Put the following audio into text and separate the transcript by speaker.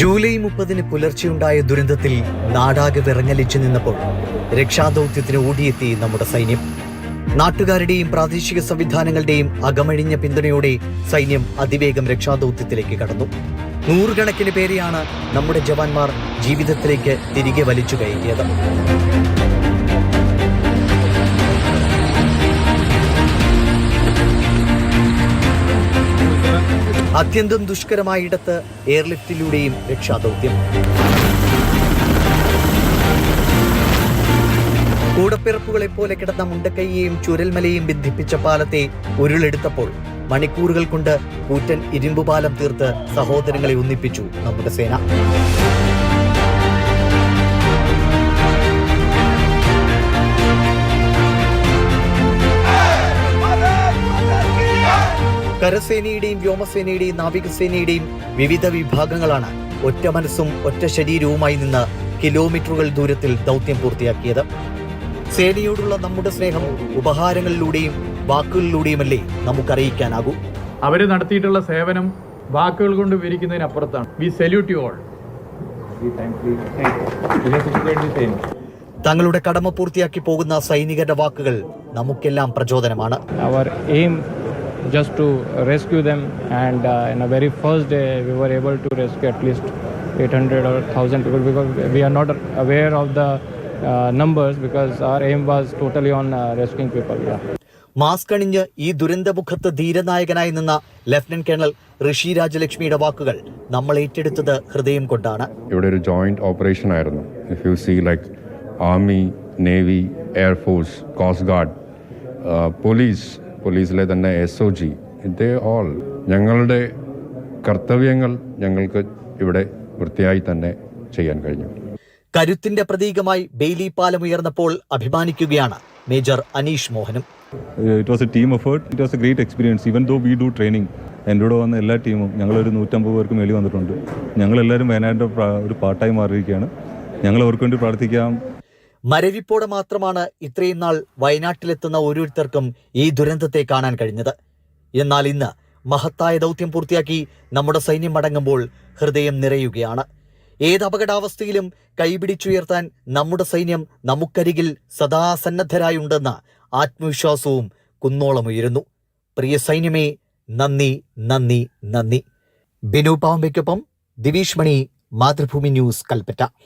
Speaker 1: July മുപ്പതിന് പുലർച്ചെയുണ്ടായ ദുരന്തത്തിൽ നാടാകെ വിറങ്ങലിച്ചു നിന്നപ്പോൾ രക്ഷാദൗത്യത്തിന് ഓടിയെത്തി നമ്മുടെ സൈന്യം. നാട്ടുകാരുടെയും പ്രാദേശിക സംവിധാനങ്ങളുടെയും അകമഴിഞ്ഞ പിന്തുണയോടെ സൈന്യം അതിവേഗം രക്ഷാദൗത്യത്തിലേക്ക് കടന്നു. നൂറുകണക്കിന് പേരെയാണ് നമ്മുടെ ജവാന്മാർ ജീവിതത്തിലേക്ക് തിരികെ വലിച്ചു കയറ്റിയത്. അത്യന്തം ദുഷ്കരമായ ഇടത്ത് എയർലിഫ്റ്റിലൂടെയും രക്ഷാദൗത്യം. കൂടപ്പിറപ്പുകളെ പോലെ കിടന്ന മുണ്ടക്കൈയെയും ചുരൽമലയും ബന്ധിപ്പിച്ച പാലത്തെ ഉരുളെടുത്തപ്പോൾ മണിക്കൂറുകൾ കൊണ്ട് കൂറ്റൻ ഇരുമ്പുപാലം തീർത്ത് സഹോദരങ്ങളെ ഒന്നിപ്പിച്ചു നമ്മുടെ സേന. കരസേനയുടെയും വ്യോമസേനയുടെയും നാവികസേനയുടെയും വിവിധ വിഭാഗങ്ങളാണ് ഒറ്റ മനസ്സും ഒറ്റ ശരീരവുമായി നിന്ന് കിലോമീറ്ററുകൾ ദൂരത്തിൽ ദൗത്യം പൂർത്തിയാക്കിയത്. സേനയോടുള്ള നമ്മുടെ സ്നേഹം ഉപഹാരങ്ങളിലൂടെയും വാക്കുകളിലൂടെയുമല്ലേ നമുക്കറിയിക്കാനാകൂ.
Speaker 2: അവർ നടത്തിയിട്ടുള്ള സേവനം വാക്കുകൾ കൊണ്ട് വിവരിക്കുന്നതിനപ്പുറത്താണ്. വി സല്യൂട്ട് യു ഓൾ
Speaker 1: തങ്ങളുടെ കടമ പൂർത്തിയാക്കി പോകുന്ന സൈനികരുടെ വാക്കുകൾ നമുക്കെല്ലാം പ്രചോദനമാണ്.
Speaker 3: അവർ aim just to rescue them and uh, in a very first day we were able to rescue at least 800 or 1000 people because we are not aware of the uh, numbers because our aim was totally on uh, rescuing people yeah
Speaker 1: mask അണിഞ്ഞ് ഈ ദുരന്തമുഖത്ത് ധീരനായകനായി നിന്ന lieutenant colonel ഋഷി രാജലക്ഷ്മിയുടെ വാക്കുകൾ നമ്മൾ ഏറ്റെടുത്തത് ഹൃദയം കൊണ്ടാണ്
Speaker 4: ഇവിടെ ഒരു ജോയിന്റ് ഓപ്പറേഷൻ ആയിരുന്നു if you see like army navy air force coast guard police പോലീസിലെ തന്നെ എസ് ഒ ജി ഇതേ ഓൾ ഞങ്ങളുടെ കർത്തവ്യങ്ങൾ ഞങ്ങൾക്ക് ഇവിടെ വൃത്തിയായി തന്നെ ചെയ്യാൻ കഴിഞ്ഞു.
Speaker 1: കരുത്തിന്റെ പ്രതീകമായി ബെയിലി പാലം ഉയർന്നപ്പോൾ അഭിമാനിക്കുകയാണ് major Aneesh മോഹനും.
Speaker 5: It was a team effort it was a great experience even though we do training എന്റെ കൂടെ വന്ന എല്ലാ ടീമും ഞങ്ങളൊരു നൂറ്റമ്പത് പേർക്ക് മേലി വന്നിട്ടുണ്ട്. ഞങ്ങളെല്ലാവരും വയനാടിന്റെ ഒരു പാർട്ടായി മാറിയിരിക്കുകയാണ്. ഞങ്ങൾ അവർക്ക് വേണ്ടി പ്രാർത്ഥിക്കാം.
Speaker 1: മരവിപ്പോടെ മാത്രമാണ് ഇത്രയും നാൾ വയനാട്ടിലെത്തുന്ന ഓരോരുത്തർക്കും ഈ ദുരന്തത്തെ കാണാൻ കഴിഞ്ഞത്. എന്നാൽ ഇന്ന് മഹത്തായ ദൗത്യം പൂർത്തിയാക്കി നമ്മുടെ സൈന്യം മടങ്ങുമ്പോൾ ഹൃദയം നിറയുകയാണ്. ഏത് അപകടാവസ്ഥയിലും കൈപിടിച്ചുയർത്താൻ നമ്മുടെ സൈന്യം നമുക്കരികിൽ സദാ സന്നദ്ധരായുണ്ടെന്ന ആത്മവിശ്വാസവും കുന്നോളമുയരുന്നു പ്രിയ സൈന്യമേ നന്ദി നന്ദി നന്ദി. ബിനു പാമ്പയ്ക്കൊപ്പം ദിവീഷ് മണി മാതൃഭൂമി ന്യൂസ് കൽപ്പറ്റ.